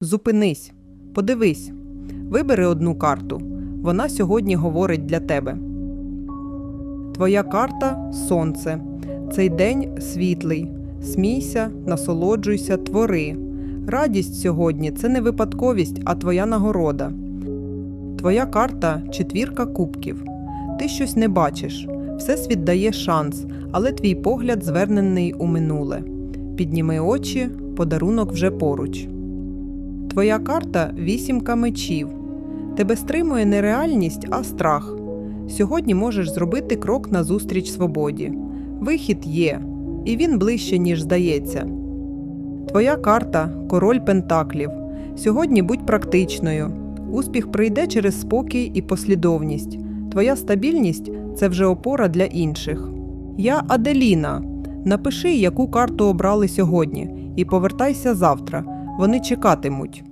Зупинись, подивись, вибери одну карту. Вона сьогодні говорить для тебе. Твоя карта сонце. Цей день світлий. Смійся, насолоджуйся, твори. Радість сьогодні це не випадковість, а твоя нагорода. Твоя карта четвірка кубків. Ти щось не бачиш. Всесвіт дає шанс, але твій погляд звернений у минуле. Підніми очі, подарунок вже поруч. Твоя карта вісімка мечів. Тебе стримує не реальність, а страх. Сьогодні можеш зробити крок назустріч свободі. Вихід є, і він ближче, ніж здається. Твоя карта король пентаклів. Сьогодні будь практичною. Успіх прийде через спокій і послідовність. Твоя стабільність це вже опора для інших. Я Аделіна. Напиши, яку карту обрали сьогодні, і повертайся завтра. Вони чекатимуть.